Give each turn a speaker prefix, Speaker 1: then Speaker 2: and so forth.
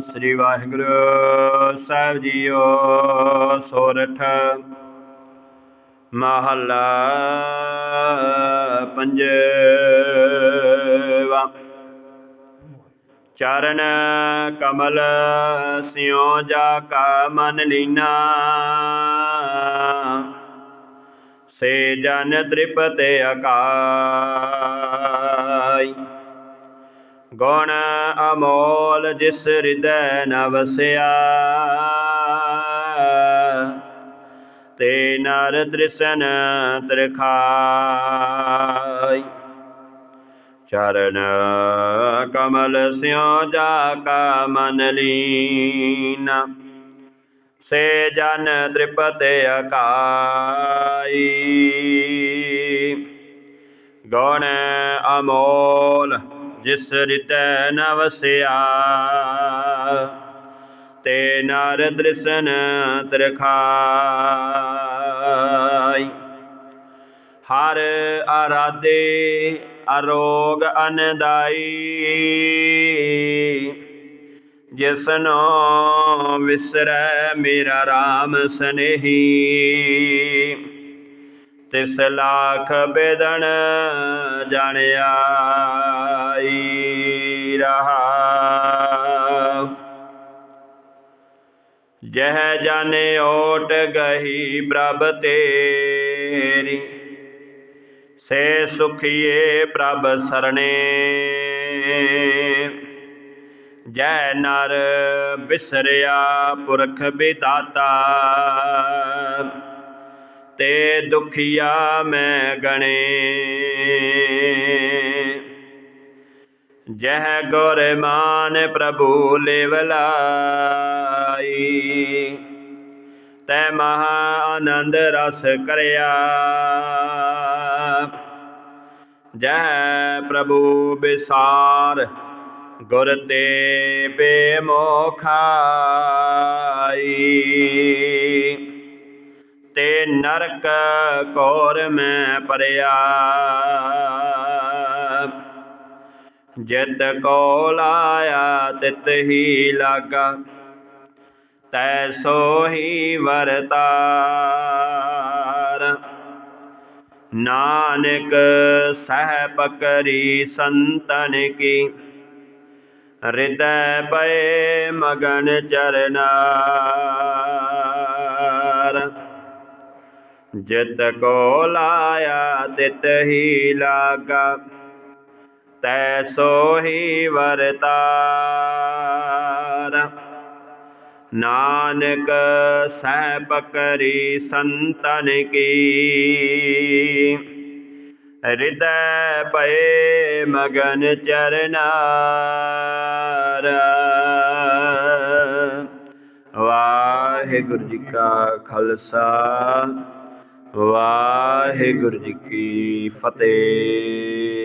Speaker 1: ਸ੍ਰੀ ਵਾਹਿਗੁਰੂ ਸਾਹਿਬ JIO, ਸੋਰਠ ਮਹੱਲਾ ਪੰਜਵਾ। ਚਰਨ ਕਮਲ ਸਿਉ ਜਾ ਕਾ ਮਨ ਲੀਨਾ। ਸੇ ਜਨ ਤ੍ਰਿਪਤ ਅਕਾਈ। ਗੁਣ ਅਮੋਲ ਜਿਸ ਹਿਰਦੈ ਨ ਵਸਿਆ। ਤੇ ਨਰ ਤ੍ਰਿਸ਼ਨ ਤਰਖਾਈ। ਚਰਨ ਕਮਲ ਸਿਉ ਜਾ ਕਾ ਮਨ ਲੀਨਾ। ਸੇ ਜਨ ਤ੍ਰਿਪਤ ਅਕਾਈ। ਗੁਣ ਅਮੋਲ ਜਿਸ ਰਿਤੈ ਨ ਵਸਿਆ ਤੇ ਨਰ ਦ੍ਰਿਸ਼ਨ ਤਰਖਾਈ। ਹਰ ਆਰਾਧੇ ਅਰੋਗ ਅਨਦਾਈ। ਜਿਸਨੋ ਵਿਸਰੈ ਮੇਰਾ RAM ਸਨੇਹੀ। ਤਿਸ ਲਾਖ ਬੇਦਨ ਜਾਣਿਆ। ਰਹਾ ਜਹ ਜਾਣੇ ਓਟ ਗਹੀ ਪ੍ਰਭ ਤੇਰੀ, ਸੇ ਸੁਖੀਏ ਪ੍ਰਭ ਸਰਣੇ। ਜੈ ਨਰ ਬਿਸਰਿਆ ਪੁਰਖ ਬਿਦਾਤਾ, ਤੇ ਦੁਖੀਆ ਮੈਂ ਗਣੇ। ਜਹ ਗੁਰ ਮਾਨ ਪ੍ਰਭੂ ਲੇਵਲਾਈ ਤੈ ਮਹਾ ਆਨੰਦ ਰਸ ਕਰਿਆ। ਜੈ ਪ੍ਰਭੂ ਬਿਸਾਰ ਗੁਰ ਤੇ ਬੇਮੋਖਾਈ। ਤੇ ਨਰਕ ਕੋਰ ਮੈਂ ਪਰਿਆ। ਜਿਤ ਕੋ ਲਾਇਆ ਤਿਤ ਹੀ ਲਾਗਾ। ਤੈ ਸੋ ਹੀ ਵਰਤਾਰ। ਨਾਨਕ ਸਹਿ ਪਕਰੀ ਸੰਤਨ ਕੀ। ਹਿਰਦੈ ਪਏ ਮਗਨ ਚਰਨਾਰ। ਜਿਤ ਕੋ ਲਾਇਆ ਤਿਤ ਹੀ ਲਾਗਾ। ਤੈ ਸੋ ਵਰਤਾਰ। ਨਾਨਕ ਸਹਿ ਕਰੀ ਸੰਤਨ ਕੀ। ਹਿਰਦੈ ਪਏ ਮਗਨ ਚਰਨਾਰ। ਵਾਹਿਗੁਰੂ ਜੀ ਕਾ ਖਾਲਸਾ, ਵਾਹਿਗੁਰੂ ਜੀ ਕੀ ਫਤਿਹ।